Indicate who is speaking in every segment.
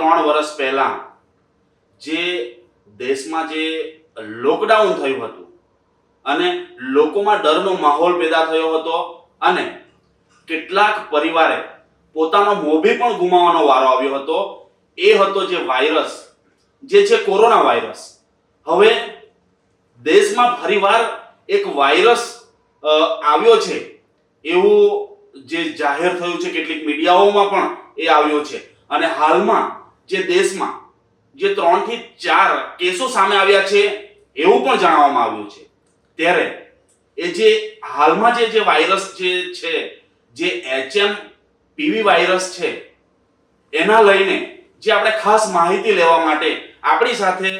Speaker 1: ત્રણ વર્ષ પહેલાં જે દેશમાં જે લોકડાઉન થયું હતું અને લોકોમાં ડરનો માહોલ પેદા થયો હતો અને કેટલાક પરિવારે પોતાનો મોભી પણ ગુમાવવાનો વારો આવ્યો હતો, એ હતો જે વાયરસ, જે છે કોરોના વાયરસ. હવે દેશમાં ફરીવાર એક વાયરસ આવ્યો છે, એવું જે જાહેર થયું છે કેટલીક મીડિયાઓમાં પણ એ આવ્યો છે. અને હાલમાં જે દેશમાં જે ત્રણથી ચાર કેસો સામે આવ્યા છે, એવું પણ જાણવામાં આવ્યું છે. ત્યારે એ જે હાલમાં જે જે વાયરસ જે છે, જે એચએમ પીવી વાયરસ છે, એના લઈને જે આપણે ખાસ માહિતી લેવા માટે આપણી સાથે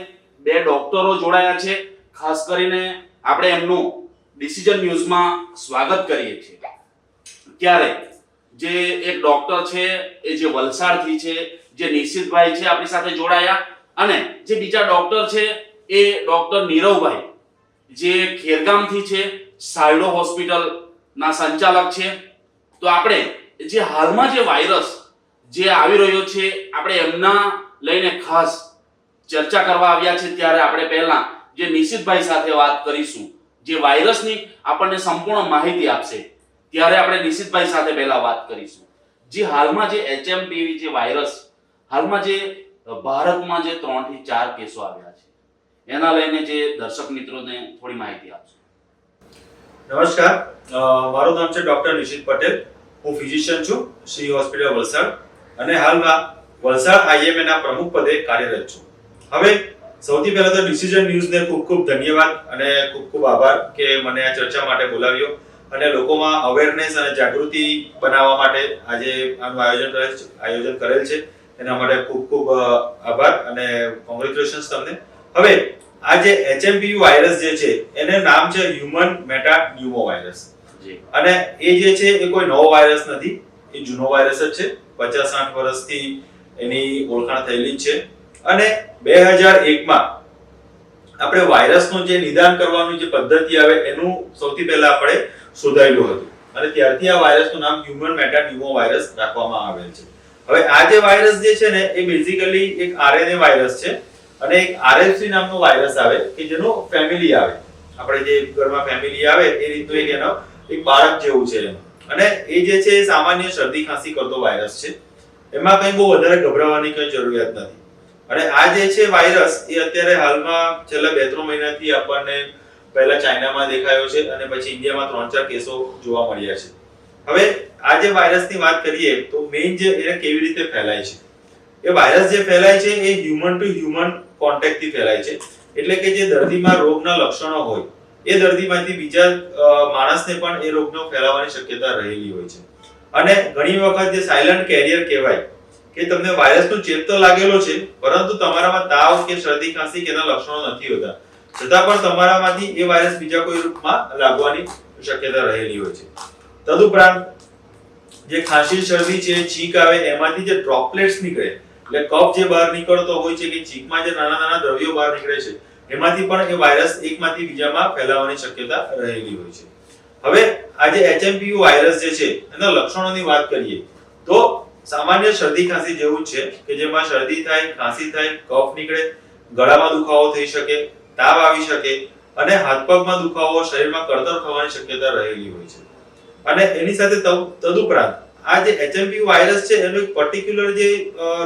Speaker 1: બે ડોક્ટરો જોડાયા છે. ખાસ કરીને આપણે એમનું ડિસિઝન ન્યૂઝમાં સ્વાગત કરીએ છીએ. ત્યારે જે એક ડોક્ટર છે, એ જે વલસાડથી છે જે નિશિતભાઈ છે આપણી સાથે જોડાયા. અને જે બીજા ડોક્ટર છે એ ડોક્ટર નીરવભાઈ, જે ખેરગામથી છે સાયડો હોસ્પિટલના સંચાલક છે. તો આપણે જે હાલમાં જે વાયરસ જે આવી રહ્યો છે, આપણે એમના લઈને ખાસ ચર્ચા કરવા આવ્યા છે ત્યારે આપણે પહેલા જે નિશિતભાઈ સાથે વાત કરીશું. જે વાયરસની આપણને સંપૂર્ણ માહિતી આપશે. ત્યારે આપણે નિશિતભાઈ સાથે પહેલા વાત કરીશું. જે હાલમાં જે એચએમપીવી જે વાયરસ હાલમાં જે ભારતમાં જે ત્રણથી ચાર કેસો આવ્યા છે, એના લઈને જે દર્શક મિત્રોને થોડી માહિતી આપશો.
Speaker 2: નમસ્કાર. મારું નામ છે ડોક્ટર નિશિત પટેલ. હું ફિઝિશિયન છું, શ્રી હોસ્પિટલ વલસાડ. અને હાલમાં વલસાડ આઈએમએ ના પ્રમુખ પદે કાર્યરત છું. હવે સૌથી પહેલા તો ડિસિઝન ન્યૂઝને ખૂબ ખૂબ ધન્યવાદ અને ખૂબ ખૂબ આભાર કે મને આ ચર્ચા માટે બોલાવ્યો. અને લોકોમાં અવેરનેસ અને જાગૃતિ બનાવવા માટે આજે આનું આયોજન કરેલ આયોજન કરેલ છે. એના માટે ખૂબ ખૂબ આભાર અને કોંગ્રેચ્યુલેશન્સ તમને. હવે આ જે એચએમપી વાયરસ જે છે એને નામ છે હ્યુમન મેટા ન્યુમો વાયરસ અને એ જે છે એ કોઈ નવો વાયરસ નથી. એ જૂનો વાયરસ જ છે. પચાસ સાઠ વર્ષથી એની ઓળખાણ થયેલી છે. અને બે હજાર એકમાં આપણે વાયરસનું જે નિદાન કરવાની જે પદ્ધતિ આવે એનું સૌથી પહેલા આપણે શોધાયેલું હતું. અને ત્યારથી આ વાયરસનું નામ હ્યુમન મેટાન્યુમો વાયરસ રાખવામાં આવેલ છે. હવે આ જે વાયરસ જે છે ને, એ બેઝિકલી એક આરએનએ વાયરસ છે અને એક આરએફસી નામનો વાયરસ આવે કે જેનો ફેમિલી આવે. આપણે જે ઘરમાં ફેમિલી આવે, એ રીતનું એક એનો એક બાળક જેવું છે અને એ જે છે એ સામાન્ય શરદી ખાંસી કરતો વાયરસ છે. એમાં કંઈ બહુ વધારે ગભરાવાની કંઈ જરૂરિયાત નથી. અને આ જે છે વાયરસ એ અત્યારે હાલમાં છેલ્લા બે ત્રણ મહિનાથી આપણને પહેલા ચાઇનામાં દેખાયો છે અને પછી ઇન્ડિયામાં ત્રણ ચાર કેસો જોવા મળ્યા છે. હવે આ જે વાયરસની વાત કરીએ, તો મેઇન જે એ કેવી રીતે ફેલાય છે? એ વાયરસ જે ફેલાય છે, એ હ્યુમન ટુ હ્યુમન કોન્ટેક્ટથી ફેલાય છે. એટલે કે જે દર્દીમાં રોગના લક્ષણો હોય, એ દર્દીમાંથી બીજા માણસને પણ એ રોગનો ફેલાવાની શક્યતા રહેલી હોય છે. અને ઘણી વખત જે સાયલન્ટ કેરિયર કહેવાય, કે તમને વાયરસનો ચેપ તો લાગેલો છે, પરંતુ તમારામાં તાવ કે શરદી ખાંસી કે એના લક્ષણો નથી હોતા. છતાં પણ તમારામાંથી એ વાયરસ બીજા કોઈ રૂપમાં લાગવાની શક્યતા રહેલી હોય છે. તદુપરાંત જે ખાંસી, શરદી છે છીંક આવે, એમાંથી જે ડ્રોપલેટ્સ નીકળે, એટલે કફ જે બહાર નીકળતો હોય છે કે છીંકમાં જે નાના નાના દ્રવ્યો બહાર નીકળે છે, એમાંથી પણ એ વાયરસ એકમાંથી બીજામાં ફેલાવાની શક્યતા રહેલી હોય છે. હવે આ જે એચએમપીયુ વાયરસ જે છે, એના લક્ષણોની વાત કરીએ, તો સામાન્ય શરદી ખાંસી જેવું જ છે કે જેમાં શરદી થાય, ખાંસી થાય, કફ નીકળે, ગળામાં દુખાવો થઈ શકે, તાવ આવી શકે અને હાથ પગમાં દુખાવો શરીરમાં કળતર થવાની શક્યતા રહેલી હોય છે. અને એની સાથે તદુપરાંત આ જે એચએમપી વાયરસ છે, એનું એક પર્ટિક્યુલર જે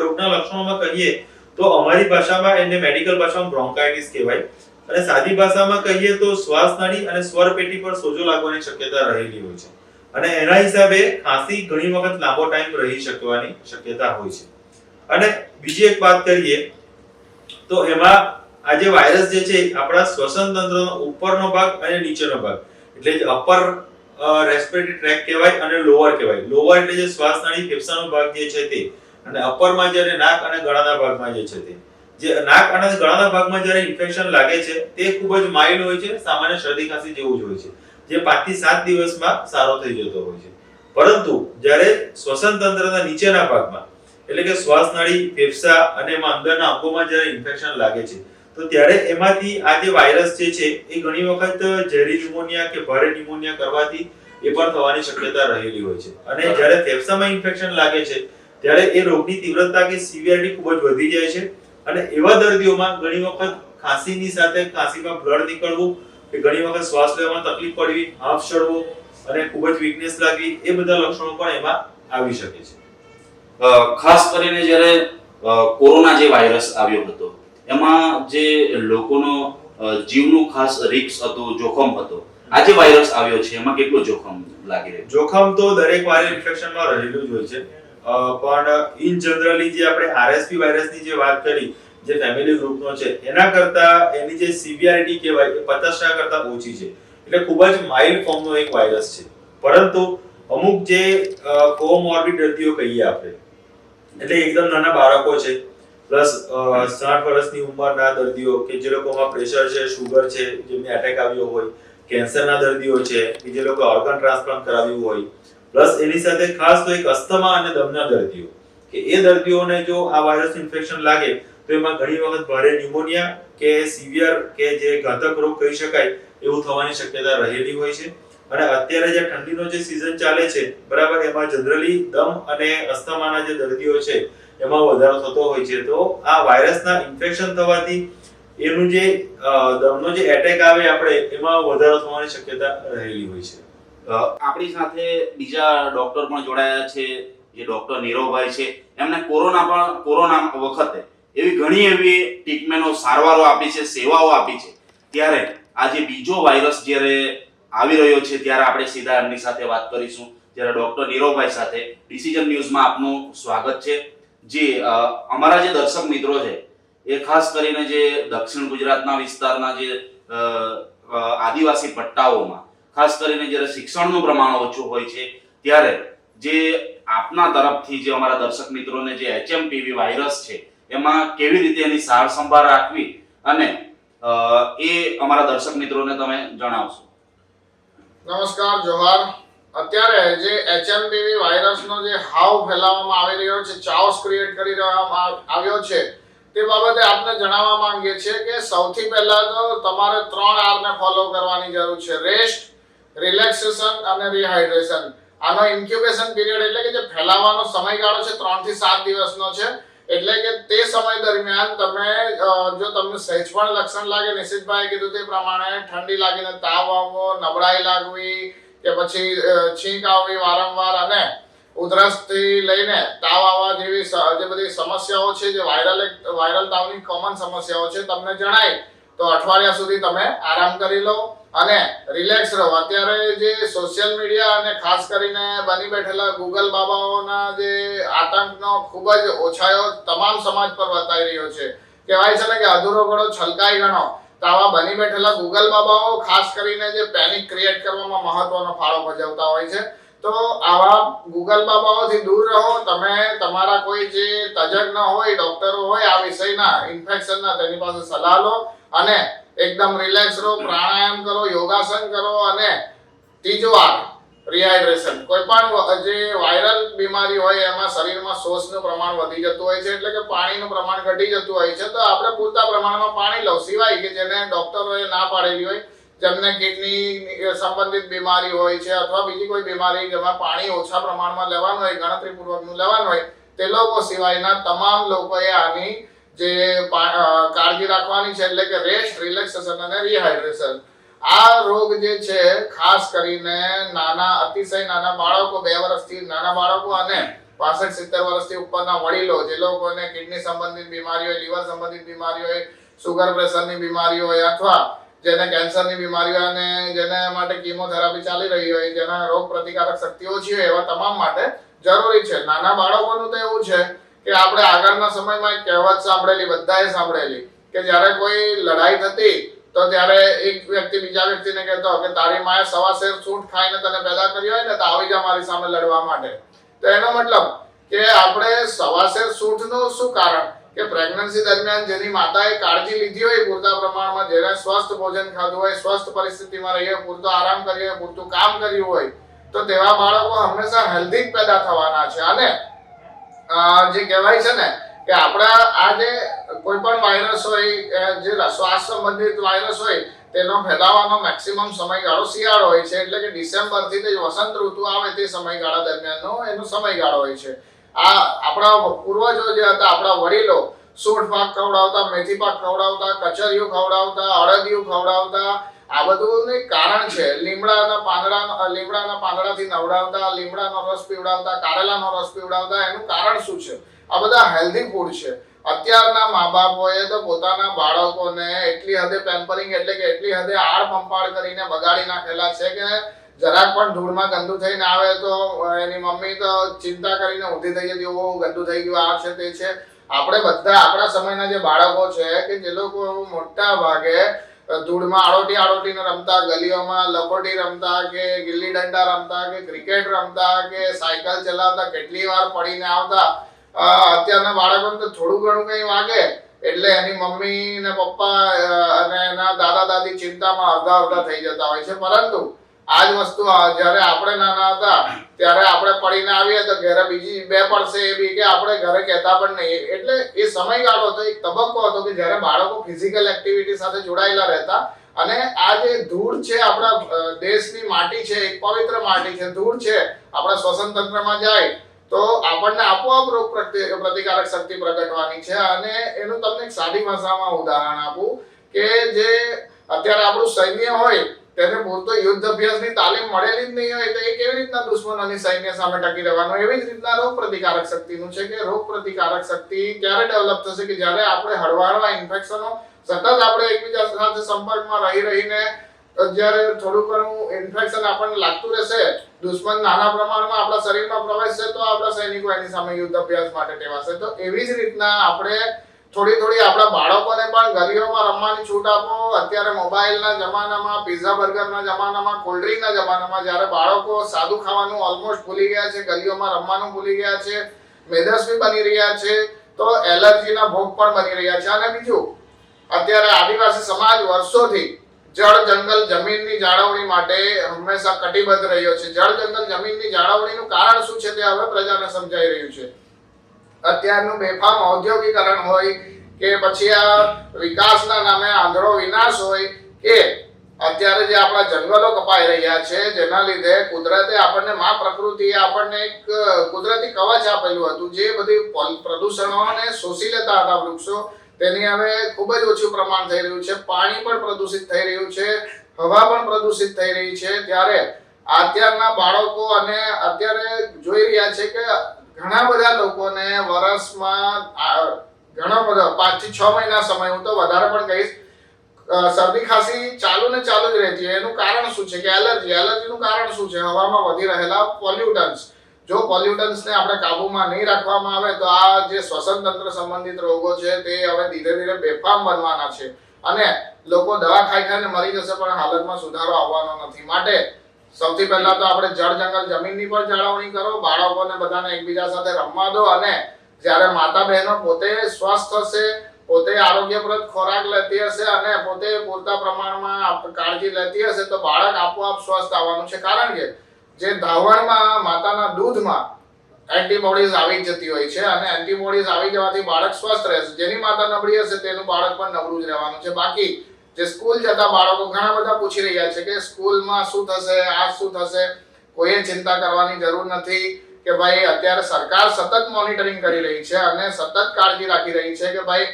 Speaker 2: રોગના લક્ષણોમાં કહીએ તો અમારી ભાષામાં એને મેડિકલ ભાષામાં બ્રોન્કાઇટિસ કહેવાય. અને સાદી ભાષામાં કહીએ તો શ્વાસ નળી અને સ્વર પેટી પર સોજો લાગવાની શક્યતા રહેલી હોય છે. અને એના હિસાબે ખાંસી ઘણી વખત લાંબો ટાઈમ રહી શકવાની શક્યતા હોય છે. અને બીજી એક વાત કરીએ તો એમાં આ જે વાયરસ જે છે આપણા શ્વસન તંત્રનો ઉપરનો ભાગ અને નીચેનો ભાગ. એટલે અપર રેસ્પિરેટરી ટ્રેક કહેવાય અને લોઅર કહેવાય. લોઅર એટલે જે શ્વાસનાળી ફેફસાનો ભાગ જે છે તે, અને અપરમાં જ્યારે નાક અને ગળાના ભાગમાં જે છે તે. જે નાક અને ગળાના ભાગમાં જ્યારે ઇન્ફેક્શન લાગે છે, તે ખૂબ જ માઇલ્ડ હોય છે, સામાન્ય શરદી ખાંસી જેવું જ હોય છે, જે 5 થી 7 દિવસમાં સારો થઈ જતો હોય છે. પરંતુ જ્યારે શ્વસન તંત્રના નીચેના ભાગમાં, એટલે કે શ્વાસનાળી ફેફસા અને એમાં અંદરના અંગોમાં જ્યારે ઇન્ફેક્શન લાગે છે તો ત્યારે એમાંથી આ જે વાયરસ જે છે એ ઘણી વખત ઝેરી ન્યુમોનિયા કે ભારે ન્યુમોનિયા કરવાથી એ પણ થવાની શક્યતા રહેલી હોય છે. અને જ્યારે ફેફસામાં ઇન્ફેક્શન લાગે છે ત્યારે એ રોગની તીવ્રતા કે સિવિયરિટી ખૂબ જ વધી જાય છે. અને એવા દર્દીઓમાં ઘણી વખત ખાંસીની સાથે ખાંસીમાં બ્લડ નીકળવું કે ઘણી વખત શ્વાસ લેવામાં તકલીફ પડવી હાફ ચડવો અને ખૂબ જ વીકનેસ લાગવી એ બધા લક્ષણો પણ એમાં આવી શકે છે.
Speaker 1: ખાસ કરીને જ્યારે કોરોના જે વાયરસ આવ્યો હતો એમાં જે લોકોનો જીવનું ખાસ રિક્સ હતું, જોખમ હતો, આજે વાયરસ આવ્યો છે, એમાં કેટલું જોખમ લાગી રહ્યું?
Speaker 2: જોખમ તો દરેક વાયરલ ઇન્ફેક્શનમાં રહેલું જ હોય છે. પણ ઇન જનરલી જે આપણે આરએસપી વાયરસની જે વાત કરી, જે ફેમિલી ગ્રુપનો છે, એના કરતા એની જે સિવિયારિટી કહેવાય, એ પચાસ ટકા કરતા ઓછી છે. એટલે ખૂબ જ માઇલ્ડ ફોર્મનો એક વાયરસ છે. પરંતુ અમુક જે કોમોર્બિડ દર્દીઓ કહીએ આપણે, એટલે એકદમ નાના બાળકો છે પ્લસ સાઠ વર્ષની ઉંમરના દર્દીઓ કે જે લોકોમાં પ્રેશર છે શુગર છે જેમને એટેક આવ્યો હોય, કેન્સરના દર્દીઓ છે, કે જે લોકો ઓર્ગન ટ્રાન્સપ્લાન્ટ કરાવ્યું હોય. પ્લસ, એની સાથે ખાસ તો એક અસ્થમા અને દમના દર્દીઓ. કે એ દર્દીઓને જો આ વાયરસ ઇન્ફેક્શન લાગે, તો એમાં ઘણી વખત ભારે ન્યુમોનિયા કે સિવિયર કે જે ઘાતક રોગ કહી શકાય, એવું થવાની શક્યતા રહેલી હોય છે. અને અત્યારે જે ઠંડીનો જે સિઝન ચાલે છે, બરાબર, એમાં જનરલી દમ અને અસ્થમાના જે દર્દીઓ છે એમાં વધારો થતો હોય છે. તો આ વાયરસના ઇન્ફેક્શન થવાથી એનું જે દમનો જે એટેક આવે આપણે, એમાં વધારો થવાની શક્યતા રહેલી હોય છે.
Speaker 1: આપણી સાથે બીજા ડોક્ટર પણ જોડાયા છે, જે ડોક્ટર નીરવભાઈ છે. એમને કોરોના પણ, કોરોના વખતે એવી ઘણી એવી ટ્રીટમેન્ટો સારવારો આપી છે, સેવાઓ આપી છે. ત્યારે આજે બીજો વાયરસ જ્યારે આવી રહ્યો છે, ત્યારે આપણે સીધા એમની સાથે વાત કરીશું. જ્યારે ડોક્ટર નીરવભાઈ સાથે ડિસિઝન ન્યૂઝમાં આપનું સ્વાગત છે. જી અમારા જે દર્શક મિત્રો છે, એ ખાસ કરીને જે દક્ષિણ ગુજરાતના વિસ્તારના જે આદિવાસી પટ્ટાઓમાં, ખાસ કરીને જ્યારે શિક્ષણનું પ્રમાણ ઓછું હોય છે, ત્યારે જે આપના તરફથી જે અમારા દર્શક મિત્રોને જે એચએમપીવી વાયરસ છે, એમાં કેવી રીતે એની સાર સંભાળ રાખવી અને એ અમારા દર્શક મિત્રોને તમે જણાવશો.
Speaker 3: નમસ્કાર જોહાર અત્યારે જે એચએમપીવી વાયરસનો જે હાવ ફેલાવવામાં આવી રહ્યો છે ચાઓસ ક્રિએટ કરી રહ્યો આવ્યો છે, તે બાબતે આપને જણાવવા માંગીએ છીએ કે સૌથી પહેલા તો તમારે ત્રણ આરને ફોલો કરવાની જરૂર છે. રેસ્ટ રિલેક્સેશન અને રિહાઇડ્રેશન આનો ઇન્ક્યુબેશન પીરિયડ એટલે કે જે ફેલાવાનો સમયગાળો છે, ત્રણથી સાત દિવસનો છે. એટલે કે તે સમય દરમિયાન તમે જો તમને સહેજ પણ લક્ષણ લાગે નિશિતભાઈ કીધું તે પ્રમાણે ઠંડી લાગીને તાવ આવવો, નબળાઈ લાગવી કે પછી છીંક આવવી વારંવાર અને ઉધરસથી લઈને તાવ આવવા જેવી જે બધી સમસ્યાઓ છે, જે વાયરલ વાયરલ તાવની કોમન સમસ્યાઓ છે, તમને જણાય, તો અઠવાડિયા સુધી તમે આરામ કરી લો અને રિલેક્સ રહો. અત્યારે જે સોશિયલ મીડિયા અને ખાસ કરીને બની બેઠેલા ગૂગલ બાબાઓના જે આતંકનો ખૂબ જ ઓછાયો તમામ સમાજ પર વર્તાઈ રહ્યો છે. કહેવાય છે ને કે અધૂરો ઘડો છલકાઈ ગણો. આવા બની બેઠેલા ગૂગલ બાબાઓ, ખાસ કરીને જે પેનિક ક્રિએટ કરવામાં મહત્વનો ફાળો ભજવતા હોય છે. તો આવા ગૂગલ બાબાઓથી દૂર રહો. તમે તમારા કોઈ જે તજજ્ઞ હોય, ડોક્ટરો હોય, આ વિષયના ઇન્ફેક્શનના તેની પાસે સલાહ લો અને એકદમ રિલેક્સ રહો, પ્રાણાયામ કરો, યોગાસન કરો અને ત્રીજો આ રિહાઇડ્રેશન. કોઈ પણ જે વાયરલ બીમારી હોય, એમાં શરીરમાં શોષનું પ્રમાણ વધી જતું હોય છે, એટલે કે પાણીનું પ્રમાણ ઘટી જતું હોય છે, તો આપણે પૂરતા પ્રમાણમાં પાણી લઉં. સિવાય કે જેને ડોક્ટરોએ ના પાડેલી હોય, જેમને કિડની સંબંધિત બીમારી હોય છે, અથવા બીજી કોઈ બીમારી જેમાં પાણી ઓછા પ્રમાણમાં લેવાનું હોય, ગણતરીપૂર્વકનું લેવાનું હોય, તે લોકો સિવાયના તમામ લોકોએ આની જે કાળજી રાખવાની છે, એટલે કે રેસ્ટ, રિલેક્સેશન અને રિહાઇડ્રેશન. આ રોગ જે છે, ખાસ કરીને નાના, અતિશય નાના બાળકો, બે વર્ષથી નાના બાળકો અને પાસઠ, સિત્તેર વર્ષથી ઉપરના વડીલો, જે લોકોને કિડની સંબંધિત બીમારી હોય લીવર સંબંધિત બીમારી હોય સુગર પ્રેશરની બીમારી હોય અથવા જેને કેન્સરની બીમારી હોય અને જેને માટે કીમોથેરાપી ચાલી રહી હોય, જેના રોગ પ્રતિકારક શક્તિ ઓછી હોય, એવા તમામ માટે જરૂરી છે. નાના બાળકોનું તો એવું છે કે આપણે આગળના સમયમાં એક કહેવત સાંભળેલી, બધાએ સાંભળેલી કે જ્યારે કોઈ લડાઈ થતી તો ત્યારે એક વ્યક્તિ બીજા વ્યક્તિને કહેતો કે તારી માએ સવા શેર સૂટ ખાઈને તને પેદા કર્યો હોય ને, તો આવી જા મારી સામે લડવા માટે. તો એનો મતલબ કે આપણે સવા શેર સૂટનું શું કારણ? કે પ્રેગ્નન્સી દરમિયાન જેની માતાએ કાળજી લીધી હોય પૂરતા પ્રમાણમાં, જેને સ્વસ્થ ભોજન ખાધું હોય, સ્વસ્થ પરિસ્થિતિમાં રહીએ, પૂરતો આરામ હોય પૂરતું કામ કર્યું હોય, તો તેવા બાળકો હંમેશા હેલ્ધી પેદા થવાના છે. અને જે કહેવાય છે ને કે આપણા આ જે કોઈ પણ વાયરસ હોય જે શ્વાસ સંબંધિત વાયરસ હોય, તેનો ફેલાવાનો મેક્સિમમ સમયગાળો શિયાળો હોય છે. એટલે કે ડિસેમ્બરથી તે વસંત ઋતુ આવે તે સમયગાળા દરમિયાનનો એનો સમયગાળો હોય છે. આ આપણા પૂર્વજો જે હતા, આપણા વડીલો સૂંઠ પાક ખવડાવતા, મેથી પાક ખવડાવતા, કચરિયું ખવડાવતા, અડદિયું ખવડાવતા, આ બધું કારણ છે. લીમડાના પાંદડા લીમડાના પાંદડાથી નવડાવતા, લીમડાનો રસ પીવડાવતા, કારેલાનો રસ પીવડાવતા, એનું કારણ શું છે? આ બધા હેલ્ધી ફૂડ છે. અત્યારના મા બાપોએ તો પોતાના બાળકોને એટલી હદે પેમ્પરિંગ એટલે કે એટલી હદે આડ પંપાળ કરીને બગાડી નાખેલા છે કે જરાક પણ ધૂળમાં ગંદુ થઈને આવે તો એની મમ્મી તો ચિંતા કરીને ઊભી થઈ જતી એવું ગંદુ થઈ ગયું, આ છે તે છે. આપણે બધા આપણા સમયના જે બાળકો છે કે જે લોકો મોટા ભાગે ધૂળમાં આડોટી આડોટીને રમતા, ગલીઓમાં લખોટી રમતા કે ગિલ્લી દંડા રમતા કે ક્રિકેટ રમતા કે સાયકલ ચલાવતા, કેટલી વાર પડીને આવતા અત્યારના બાળકોને તો થોડું ઘણું કંઈ વાગે. એટલે એની મમ્મી ને પપ્પા અને એના દાદા દાદી ચિંતામાં અડધા અડધા થઈ જતા હોય છે. પરંતુ આ જ વસ્તુ જ્યારે આપણે નાના હતા, ત્યારે આપણે પડીને આવીએ તો ઘરે બીજી બે પડશે એ બી કે આપણે ઘરે કહેતા પણ નહીં. એટલે એ સમયગાળો હતો, એક તબક્કો હતો કે જ્યારે બાળકો ફિઝિકલ એક્ટિવિટી સાથે જોડાયેલા રહેતા. અને આ જે ધૂળ છે આપણા દેશની માટી છે, એક પવિત્ર માટી છે. ધૂળ છે, આપણા શ્વસન તંત્રમાં જાય તો આપણને આપોઆપ રોગ પ્રતિ- પ્રતિકારક શક્તિ પ્રગટવાની છે અને એનું તમને સાદી ભાષામાં ઉદાહરણ આપું કે જે અત્યારે આપણું સૈન્ય હોય, તેને પૂરતો યુદ્ધ અભ્યાસની તાલીમ મળેલી જ નહીં હોય, તો એ કેવી રીતના દુશ્મનોની સૈન્ય સામે ટકી રહેવાનો? એવી જ રીતના રોગ પ્રતિકારક શક્તિનું છે કે રોગ પ્રતિકારક શક્તિ ક્યારે ડેવલપ થશે કે જ્યારે આપણે હળવાળવા ઇન્ફેક્શનો સતત આપણે એકબીજા સાથે સંપર્કમાં રહી રહીને જ્યારે થોડું ઘણું ઇન્ફેક્શન આપણને લાગતું રહેશે, દુશ્મન નાના પ્રમાણમાં આપણા શરીરમાં પ્રવેશશે તો આપણા સૈનિકો એની સામે યુદ્ધ અભ્યાસ માટે ટેવાશે. તો એવી જ રીતના આપણે થોડી થોડી આપણા બાળકોને પણ ગલીઓમાં રમવાની છૂટ આપો. અત્યારે મોબાઈલના જમાનામાં પિઝા બર્ગરના જમાનામાં કોલ્ડ ડ્રિંકના જમાનામાં જ્યારે બાળકો સાદું ખાવાનું ઓલમોસ્ટ ભૂલી ગયા છે, ગલીઓમાં રમવાનું ભૂલી ગયા છે, મેદસ્વી બની રહ્યા છે, તો એલર્જીના ભોગ પણ બની રહ્યા છે. અને બીજું, અત્યારે આદિવાસી સમાજ વર્ષોથી જળ જંગલ જમીનની જાળવણી માટે હંમેશા કટિબદ્ધ રહ્યો છે. જળ જંગલ જમીનની જાળવણીનું કારણ શું છે તે હવે પ્રજાને સમજાઈ રહ્યું છે. અત્યારનું બેફામ ઔદ્યોગિકરણ હોય કે પછી આ વિકાસના નામે આંધળો વિનાશ હોય કે અત્યારે જે આપણા જંગલો કપાઈ રહ્યા છે, જેના લીધે કુદરતે આપણને મા પ્રકૃતિએ આપણને એક, કુદરતી કવચ આપેલું હતું. જે બધી પ્રદૂષણોને શોષી લેતા હતા વૃક્ષો તેની હવે ખૂબ જ ઓછું પ્રમાણ થઈ રહ્યું છે. પાણી પણ પ્રદૂષિત થઈ રહ્યું છે. હવા પણ પ્રદૂષિત થઈ રહી છે. ત્યારે અત્યારના બાળકો અને અત્યારે જોઈ રહ્યા છે કે ઘણા બધા લોકોને વર્ષમાં ઘણો બધો, પાંચથી છ મહિના સમય હું તો વધારે પણ કહીશ શરદી ખાંસી ચાલુ ને ચાલુ જ રહેતી એનું કારણ શું છે કે એલર્જી? એલર્જીનું કારણ શું છે? હવામાં વધી રહેલા પોલ્યુટન્સ. જો પોલ્યુટન્સને આપણે કાબૂમાં નહીં રાખવામાં આવે તો આ જે શ્વસન તંત્ર સંબંધિત રોગો છે તે હવે ધીરે ધીરે બેફામ બનવાના છે. અને લોકો દવા ખાઈ ખાઈને મરી જશે પણ હાલતમાં સુધારો આવવાનો નથી. માટે સૌથી પહેલા તો આપણે જળ જંગલ જમીનની પણ જાળવણી કરો. બાળકોને બધાને એકબીજા સાથે રમવા દો અને જ્યારે માતા બહેનો પોતે સ્વસ્થ હશે, પોતે આરોગ્યપ્રદ ખોરાક લેતી હશે અને પોતે પૂરતા પ્રમાણમાં કાળજી લેતી હશે તો બાળક આપોઆપ સ્વસ્થ આવવાનું છે. કારણ કે જે ધાવણમાં માતાના દૂધમાં એન્ટીબોડીઝ આવી જતી હોય છે અને એન્ટીબોડીઝ આવી જવાથી બાળક સ્વસ્થ રહેશે જેની માતા નબળી હશે તેનું બાળક પણ નબળું જ રહેવાનું છે. બાકી જે સ્કૂલ જતા બાળકો ઘણા બધા પૂછી રહ્યા છે કે સ્કૂલમાં શું થશે, આ શું થશે? કોઈએ ચિંતા કરવાની જરૂર નથી કે ભાઈ, અત્યારે સરકાર સતત મોનિટરિંગ કરી રહી છે અને સતત કાળજી રાખી રહી છે કે ભાઈ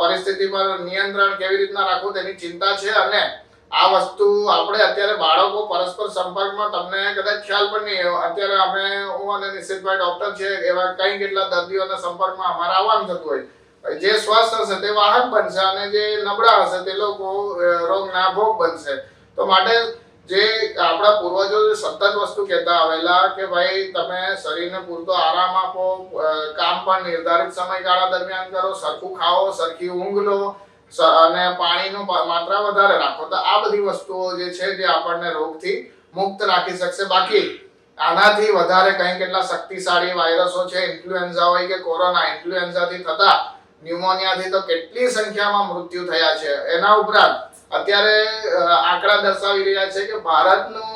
Speaker 3: પરિસ્થિતિ પર નિયંત્રણ કેવી રીતના રાખવું તેની ચિંતા છે અને આ વસ્તુ આપણે અત્યારે બાળકો પરસ્પર સંપર્કમાં તમને કદાચ ખ્યાલ પણ નહીં. અત્યારે અમે, હું અને નિશ્ચિતભાઈ ડોક્ટર છે, એવા કઈ કેટલા દર્દીઓના સંપર્કમાં અમારા આવવાનું થતું હોય જે સ્વસ્થ હશે તે વાહક બનશે અને જે નબળા હશે તે લોકો રોગ રોગના ભોગ બનશે તો માટે જે આપણા પૂર્વજો સતત વસ્તુ કહેતા આવેલા કે ભાઈ, તમે શરીરને પૂરતો આરામ આપો કામ પણ નિર્ધારિત સમયગાળા દરમિયાન કરો, સરખું ખાઓ, સરખી ઊંઘ લો અને પાણીનું માત્રા વધારે રાખો. તો આ બધી વસ્તુઓ જે છે જે આપણને રોગથી મુક્ત રાખી શકશે. બાકી આનાથી વધારે કંઈ કેટલા શક્તિશાળી વાયરસો છે, ઇન્ફ્લુએન્ઝા હોય કે કોરોના, ઇન્ફ્લુએન્ઝાથી થતા ન્યુમોનિયાથી તો કેટલી સંખ્યામાં મૃત્યુ થયા છે. એના ઉપરાંત અત્યારે આંકડા દર્શાવી રહ્યા છે કે ભારતનું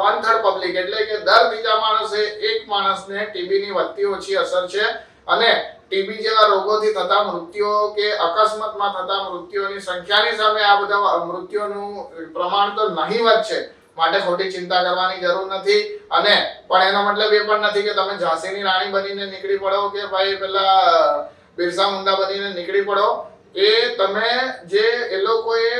Speaker 3: વન થર્ડ પબ્લિક એટલે કે દર બીજા માણસે એક માણસને ટીબીની વધતી ઓછી અસર છે. અને ટીબી જેવા રોગોથી થતા મૃત્યુઓ કે અકસ્માતમાં થતા મૃત્યુઓની સંખ્યાની સામે આ બધા મૃત્યુઓનું પ્રમાણ તો નહીવત છે. માટે ખોટી ચિંતા કરવાની જરૂર નથી. અને પણ એનો મતલબ એ પણ નથી કે તમે ઝાંસીની રાણી બનીને નીકળી પડો કે ભાઈ પેલા, બિરસા મુંડા બનીને નીકળી પડો. એ તમે જે એ લોકોએ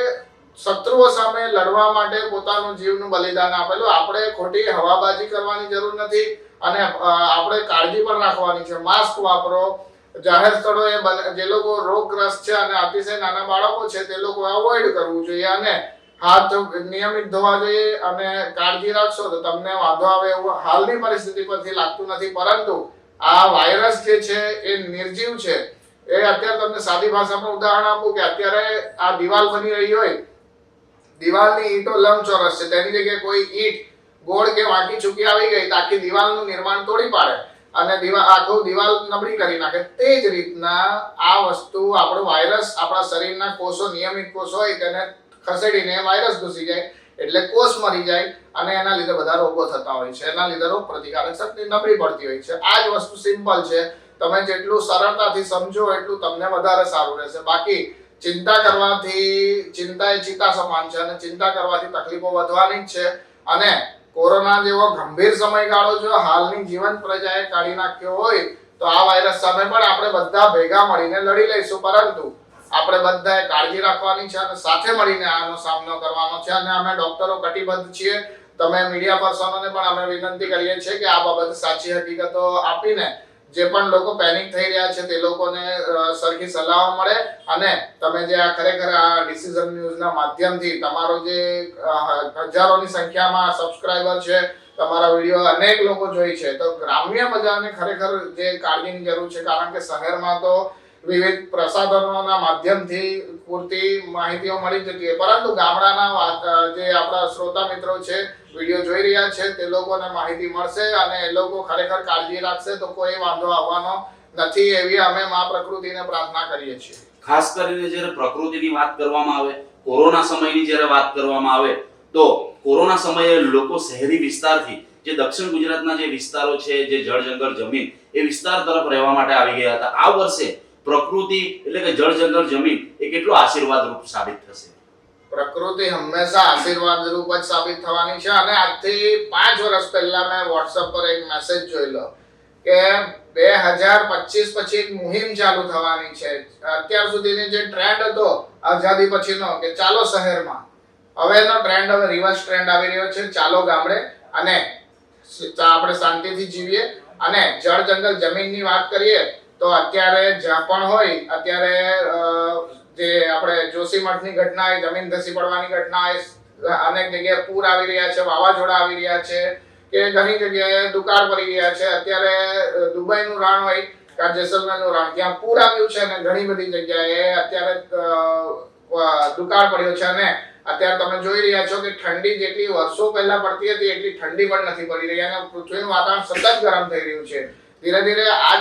Speaker 3: શત્રુઓ સામે લડવા માટે પોતાનું જીવનું બલિદાન આપેલું, આપણે ખોટી હવાબાજી કરવાની જરૂર નથી. અને આપણે કાળજી પણ રાખવાની છે. માસ્ક વાપરો. જાહેર સ્થળોએ જે લોકો રોગગ્રસ્ત છે અને અતિશય નાના બાળકો છે, તે લોકો અવોઇડ કરવું જોઈએ અને હાથ નિયમિત ધોવા જોઈએ અને કાળજી રાખશો તો તમને વાંધો આવે એવું હાલની પરિસ્થિતિ પરથી લાગતું નથી. પરંતુ આ વાયરસ જે છે એ નિર્જીવ છે. એ અત્યારે તમને સાદી ભાષામાં ઉદાહરણ આપું કે અત્યારે આ દિવાલ બની રહી હોય. દિવાલની ઈંટો લંબચોરસ છે. તેની જગ્યાએ કોઈ ઈંટ ગોળ કે વાંકી ચૂકી આવી ગઈ તો આખી દિવાલનું નિર્માણ તોડી પાડે. અને દિવાલ આખું દિવાલ નબળી કરી નાખે. તે જ રીતના આ વસ્તુ આપણો વાયરસ આપણા શરીરના કોષો, નિયમિત કોષ હોય તેને ખસેડીને વાયરસ ઘૂસી જાય એટલે કોષ મરી જાય અને એના લીધે બધા રોગો થતા હોય છે. એના લીધે રોગ પ્રતિકારક શક્તિ નબળી પડતી હોય છે. આ જ વસ્તુ સિમ્પલ છે. તમે જેટલું સરળતાથી સમજો એટલું તમને વધારે સારું રહેશે. બાકી ચિંતા કરવાથી ચિંતા એ ચિત્તા સમાન છે અને ચિંતા કરવાથી તકલીફો વધવાની જ છે. અને કોરોના જેવો ગંભીર સમયગાળો જો હાલની જીવન પ્રજાએ કાઢી નાખ્યો હોય, તો આ વાયરસ સામે પણ આપણે બધા ભેગા મળીને લડી લઈશું. પરંતુ આપણે બધાએ કાળજી રાખવાની છે અને સાથે મળીને આનો સામનો કરવાનો છે અને અમે ડોક્ટરો કટિબદ્ધ છીએ. તમે મીડિયા પર્સનોને પણ અમે વિનંતી કરીએ છીએ કે આ બાબત સાચી હકીકતો આપીને જે પણ લોકો પેનિક થઈ રહ્યા છે, તે લોકોને સરખી સલાહ મળે અને તમે જે આ ખરેખર આ ડિસિઝન ન્યૂઝના માધ્યમથી તમારો જે હજારોની સંખ્યામાં સબસ્ક્રાઇબર છે, તમારા વીડિયો અનેક લોકો જોઈ છે, તો ગ્રામ્ય બજારને ખરેખર જે કાળજીની જરૂર છે, કારણ કે શહેરમાં તો વિવિધ પ્રસાધનોના માધ્યમથી પૂરતી માહિતીઓ મળી જતી હોય. પરંતુ ગામડાના જે આપણા શ્રોતા મિત્રો છે, વીડિયો જોઈ રહ્યા છે, તે લોકોને માહિતી મળશે અને એ લોકો ખરેખર કાળજી રાખશે તો કોઈ વાંધો આવવાનો નથી એવી અમે મા પ્રકૃતિને પ્રાર્થના કરીએ છીએ.
Speaker 1: ખાસ કરીને જ્યારે પ્રકૃતિની વાત કરવામાં આવે, કોરોના સમયની જ્યારે વાત કરવામાં આવે, તો કોરોના સમયે લોકો શહેરી વિસ્તારથી, જે દક્ષિણ ગુજરાતના જે વિસ્તારો છે, જે જળ જંગલ જમીન, એ વિસ્તાર તરફ રહેવા માટે આવી ગયા હતા. આ વર્ષે પ્રકૃતિ એટલે કે જળ જંગલ જમીન એ કેટલો આશીર્વાદ રૂપ સાબિત થશે?
Speaker 3: પ્રકૃતિ હંમેશા આશીર્વાદ રૂપ જ સાબિત થવાની છે અને આજથી પાંચ વર્ષ પહેલા મેં વોટ્સઅપ પર એક મેસેજ જોયેલો કે બે હજાર પચીસ પછી એક મુહિમ ચાલુ થવાની છે. અત્યાર સુધીની જે ટ્રેન્ડ હતો, આઝાદી પછીનો, કે ચાલો શહેરમાં. હવેનો ટ્રેન્ડ હવે રિવર્સ ટ્રેન્ડ આવી રહ્યો છે. ચાલો ગામડે અને આપણે શાંતિથી જીવીએ અને જળ જંગલ જમીનની વાત કરીએ તો અત્યારે જ્યાં પણ હોય, અત્યારે જે આપણે જોશીમઠની ઘટના એ જમીન ધસી પડવાની ઘટના એ અનેક જગ્યાએ પૂર આવી રહ્યા છે, વાવાઝોડા આવી રહ્યા છે, કે ઘણી જગ્યાએ દુકાળ પડી રહ્યા છે. અત્યારે દુબઈનું રણ હોય કે જેસલમેરનું રણ, ત્યાં પૂર આવ્યું છે અને ઘણી બધી જગ્યાએ અત્યારે દુકાળ પડ્યો છે. અને અત્યારે તમે જોઈ રહ્યા છો કે ઠંડી જેટલી વર્ષો પહેલા પડતી હતી, એટલી ઠંડી પણ નથી પડી રહી. અને પૃથ્વીનું વાતાવરણ સતત ગરમ થઈ રહ્યું છે. ધીરે ધીરે આ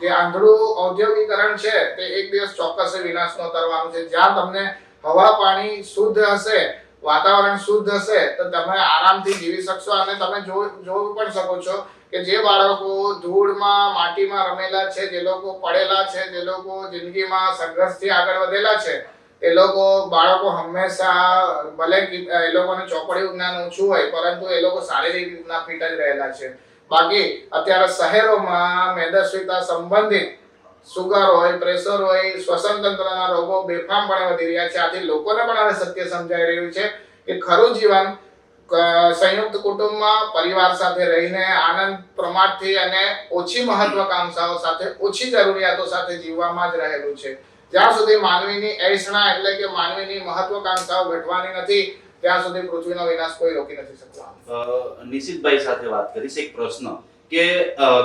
Speaker 3: જે આંધળું ઔદ્યોગિકરણ છે, તે એક દિવસ ચોક્કસ વિનાશનો તરવાનું છે. જ્યાં તમને હવા, પાણી શુદ્ધ હશે, વાતાવરણ શુદ્ધ હશે, તો તમે આરામથી જીવી શકશો અને તમે જોઈ પણ શકો છો કે જે બાળકો ધૂળમાં, માટીમાં રમેલા છે, જે લોકો પડેલા છે, જે લોકો જિંદગીમાં સંઘર્ષથી આગળ વધેલા છે, એ લોકો, બાળકો હંમેશા ભલે એ લોકોને ચોપડી જ્ઞાન ઓછું હોય, પરંતુ એ લોકો શારીરિક રીતના ફિટ જ રહેલા છે. બાકી અત્યારે શહેરોમાં મેદસ્વીતા સંબંધિત સુગર હોય, પ્રેશર હોય શ્વસન તંત્રના રોગો બેફામપણે વધી રહ્યા છે. આથી લોકોને પણ હવે સત્ય સમજાઈ રહ્યું છે કે ખરું જીવન સંયુક્ત કુટુંબમાં પરિવાર સાથે રહીને આનંદ પ્રમાણથી અને ઓછી મહત્વકાંક્ષાઓ સાથે, ઓછી જરૂરિયાતો સાથે જીવવામાં જ રહેલું છે. જ્યાં સુધી માનવીની એસણા એટલે કે માનવીની મહત્વકાંક્ષાઓ ઘટવાની નથી ત્યાં સુધી પૃથ્વીનો વિનાશ કોઈ રોકી નથી શકવાનો
Speaker 1: નિશિતભાઈ સાથે વાત કરીશ, એક પ્રશ્ન કે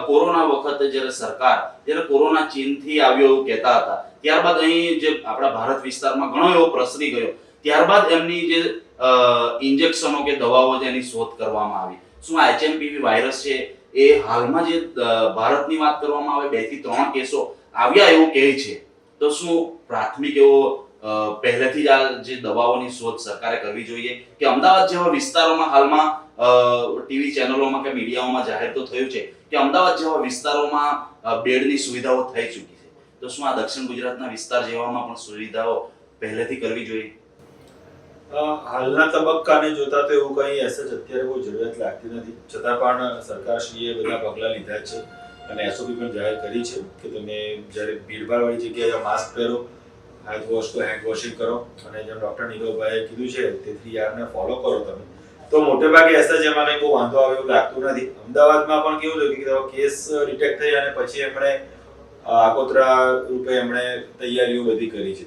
Speaker 1: કોરોના વખતે જ્યારે સરકાર, જ્યારે કોરોના ચીનથી આવ્યો એવું કહેતા હતા, ત્યારબાદ અહીં જે આપણા ભારત વિસ્તારમાં ઘણો એવો પ્રસરી ગયો, ત્યારબાદ એમની જે ઇન્જેક્શનો કે દવાઓ જેની શોધ કરવામાં આવી. શું આ એચએમપીવી વાયરસ છે? એ હાલમાં જે ભારતની વાત કરવામાં આવે, બેથી ત્રણ કેસો આવ્યા એવું કહે છે. તો શું પ્રાથમિક એવો પહેલેથી જ આ જે દવાઓની શોધ સરકારે કરવી જોઈએ કે અમદાવાદ જેવા વિસ્તારોમાં હાલમાં ટીવી ચેનલોમાં કે મીડિયાઓમાં જાહેર તો થયું છે કે અમદાવાદ જેવા વિસ્તારોમાં બેડની સુવિધાઓ થઈ ચૂકી છે. તો શું આ દક્ષિણ ગુજરાતના વિસ્તાર જેવામાં પણ સુવિધાઓ પહેલેથી કરવી જોઈએ?
Speaker 2: હાલના તબક્કાને જોતા તો એવું કંઈ એસ જ અત્યારે કોઈ જરૂરિયાત લાગતી નથી. છતાં પણ સરકારશ્રીએ બધા પગલાં લીધા છે અને એસઓપી પણ જાહેર કરી છે કે તમે જ્યારે ભીડભાડવાળી જગ્યાએ માસ્ક પહેરો હાથ વોશ તો હેન્ડ વોશિંગ કરો. અને જેમ ડૉક્ટર નીરવભાઈએ કીધું છે, તે થ્રી આરને ફોલો કરો તમે. તો મોટે ભાગે એસએચ એમાં કંઈ બહુ વાંધો આવે એવું લાગતું નથી. અમદાવાદમાં પણ કેવું થયું કે કેસ ડિટેક્ટ થઈ અને પછી એમણે આગોતરા રૂપે એમણે તૈયારીઓ બધી કરી છે.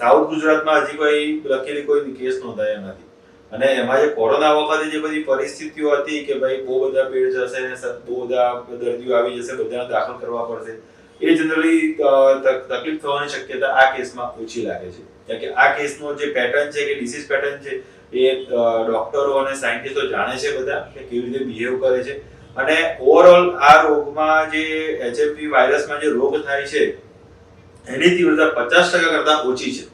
Speaker 2: સાઉથ ગુજરાતમાં હજી કોઈ લખેલી કોઈ કેસ નોંધાયા નથી. અને એમાં જે કોરોના વખતે જે બધી પરિસ્થિતિઓ હતી કે ભાઈ બહુ બધા બેડ જશે ને બહુ બધા દર્દીઓ આવી જશે, બધાને દાખલ કરવા પડશે એ જનરલી તકલીફ થવાની શક્યતા આ કેસમાં ઓછી લાગે છે. કારણ કે આ કેસનો જે પેટર્ન છે કે ડિસીઝ પેટર્ન છે એ ડોક્ટરો અને સાયન્ટિસ્ટો જાણે છે બધા કે કેવી રીતે બિહેવ કરે છે. અને ઓવરઓલ આ રોગમાં જે એચએમવી વાયરસમાં જે રોગ થાય છે એની તીવ્રતા પચાસ ટકા કરતા ઓછી છે.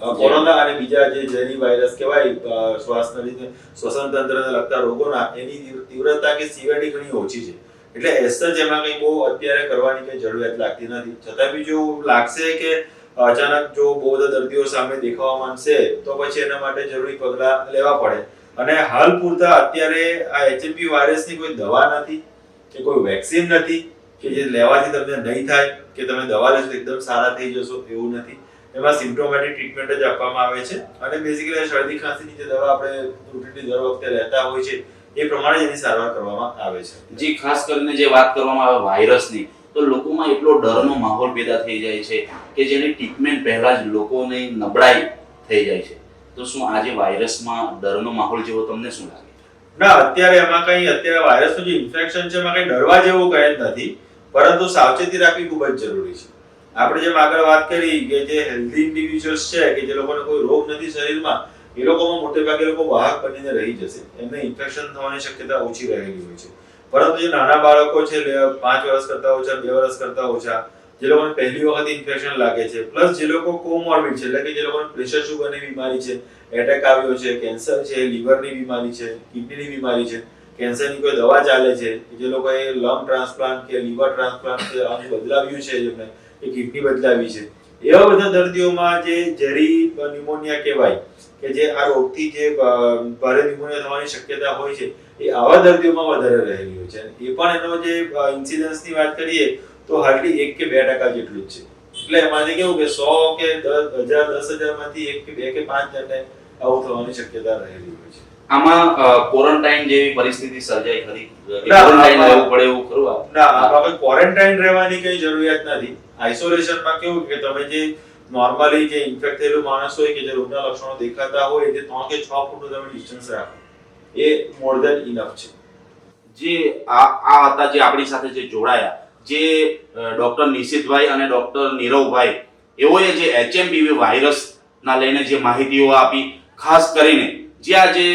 Speaker 2: કોરોના અને બીજા જે જેની વાયરસ કહેવાય શ્વાસના લીધે શ્વસન તંત્રને લગતા રોગોના એની તીવ્રતા કે સિવિયરિટી ઘણી ઓછી છે. એટલે એસ જ એમાં કંઈ બહુ અત્યારે કરવાની કંઈ જરૂરિયાત લાગતી નથી. છતાં બી જો લાગશે કે અચાનક જો બહુ બધા દર્દીઓ સામે દેખાવા માંડશે, તો પછી એના માટે જરૂરી પગલાં લેવા પડે. અને હાલ પૂરતા અત્યારે આ એચએમપી વાયરસની કોઈ દવા નથી, કે કોઈ વેક્સિન નથી, કે જે લેવાથી તમને નહીં થાય, કે તમે દવા લેશો એકદમ સારા થઈ જશો, એવું નથી. એમાં સિમ્પ્ટોમેટિક ટ્રીટમેન્ટ જ આપવામાં આવે છે. અને બેઝિકલી શરદી ખાંસીની જે દવા આપણે રૂટીનની દર વખતે લેતા હોય છે એ પ્રમાણે એની સારવાર કરવામાં આવે છે.
Speaker 1: જે ખાસ કરીને જે વાત કરવામાં આવે વાયરસની તો લોકોમાં એટલો ડરનો માહોલ પેદા થઈ જાય છે કે જેની ટ્રીટમેન્ટ પહેલા જ લોકોને નબળાઈ થઈ જાય છે. તો શું આજે વાયરસમાં ડરનો માહોલ જેવો તમને શું લાગે?
Speaker 2: ના અત્યારે એમાં કઈ અત્યારે વાયરસનું જે ઇન્ફેક્શન છે એમાં કઈ ડરવા જેવું કંઈ જ નથી પરંતુ સાવચેતી રાખવી ખૂબ જ જરૂરી છે. આપણે જેમ આગળ વાત કરી કે જે હેલ્ધી ઇન્ડિવિજ્યુઅલ્સ છે કે જે લોકોને કોઈ રોગ નથી શરીરમાં એ લોકોમાં મોટે ભાગે એ લોકો વાહક બનીને રહી જશે. એમને ઇન્ફેક્શન થવાની શક્યતા ઓછી રહેલી હોય છે. પરંતુ જે નાના બાળકો છે પાંચ વર્ષ કરતા ઓછા, બે વર્ષ કરતા ઓછા, જે લોકોને પહેલી વખત ઇન્ફેક્શન લાગે છે પ્લસ જે લોકો કોમોર્બિડ છે, એટલે કે જે લોકોને પ્રેશર શુગરની બીમારી છે એટેક આવ્યો છે કેન્સર છે લીવરની બીમારી છે કિડનીની બીમારી છે કેન્સરની કોઈ દવા ચાલે છે, જે લોકોએ લંગ ટ્રાન્સપ્લાન્ટ કે લીવર ટ્રાન્સપ્લાન્ટ કે અંગ બદલાવ્યું છે જેમને કે કિડની બદલાવી છે. એવા બધા દર્દીઓમાં જે ઝેરી ન્યુમોનિયા કહેવાય કે જે આ રોગથી જે ભારે ન્યુમોનિયા થવાની શક્યતા હોય છે એ આવા દર્દીઓમાં વધારે રહેલી હોય છે. એ પણ એનો જે ઇન્સિડન્સની વાત કરીએ તો હાર્ડલી એક કે બે ટકા જેટલું જ છે. એટલે એમાંથી કેવું કે સો કે દસ હજાર દસ હજારમાંથી એક કે બે કે પાંચ જણને આવું થવાની શક્યતા રહેલી હોય છે.
Speaker 1: આમાં ક્વોરન્ટાઇન જેવી પરિસ્થિતિ સર્જાય ખરી? ક્વોરન્ટાઇન રહેવું પડે એવું ખરું?
Speaker 2: ના આપણે ક્વોરન્ટાઇન રહેવાની કઈ જરૂરિયાત નથી. આઇસોલેશનમાં કેવું કે તમે જે નોર્મલી જે ઇન્ફેક્ટ થયેલું માણસ હોય કે જે રોગના લક્ષણો દેખાતા હોય તે ત્રણ કે છ ફૂટનું તમે ડિસ્ટન્સ રાખો, એ મોર દેન ઇનફ છે.
Speaker 1: જે આ આ હતા જે આપણી સાથે જે જોડાયા, જે ડોક્ટર નિશિતભાઈ અને ડોક્ટર નીરવભાઈ, એઓએ જે એચએમબીવી વાયરસના લઈને જે માહિતીઓ આપી, ખાસ કરીને જે આજે જે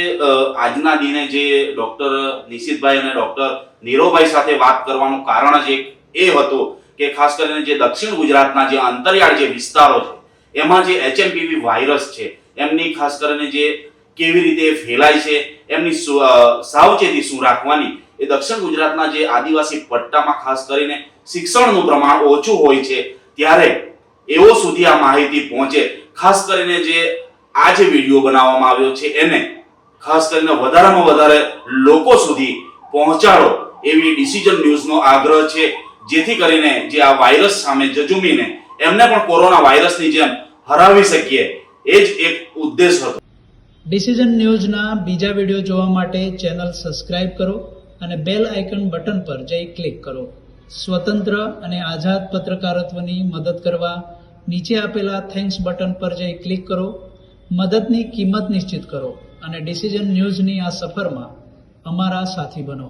Speaker 1: આજના દિને જે ડોક્ટર નિશિતભાઈ અને ડોક્ટર નીરવભાઈ સાથે વાત કરવાનું કારણ જ એક એ હતું કે ખાસ કરીને જે દક્ષિણ ગુજરાતના જે અંતરિયાળ જે વિસ્તારો છે, એમાં જે એચએમપીવી વાયરસ છે, એમની ખાસ કરીને જે કેવી રીતે ફેલાય છે, એમની સાવચેતી શું રાખવાની, એ દક્ષિણ ગુજરાતના જે આદિવાસી પટ્ટામાં ખાસ કરીને શિક્ષણનું પ્રમાણ ઓછું હોય છે, ત્યારે એવો સુધી આ માહિતી પહોંચે. ખાસ કરીને જે આ જે વીડિયો બનાવવામાં આવ્યો છે, એને ખાસ કરીને વધારેમાં વધારે લોકો સુધી પહોંચાડો એવી ડિસિઝન ન્યૂઝનો આગ્રહ છે. જેથી કરીને જે આ વાયરસ સામે જજુમીને એમને પણ કોરોના વાયરસની જેમ હરાવી શકીએ, એ જ એક ઉદ્દેશ હતો.
Speaker 4: ડિસિઝન ન્યૂઝના બીજા વીડિયો જોવા માટે ચેનલ સબસ્ક્રાઇબ કરો અને બેલ આઇકન બટન પર જઈ ક્લિક કરો. સ્વતંત્ર અને આઝાદ પત્રકારત્વની મદદ કરવા નીચે આપેલા થેન્ક્સ બટન પર જઈ ક્લિક કરો. મદદની કિંમત નિશ્ચિત કરો અને ડિસિઝન ન્યૂઝની આ સફરમાં અમારા સાથી બનો.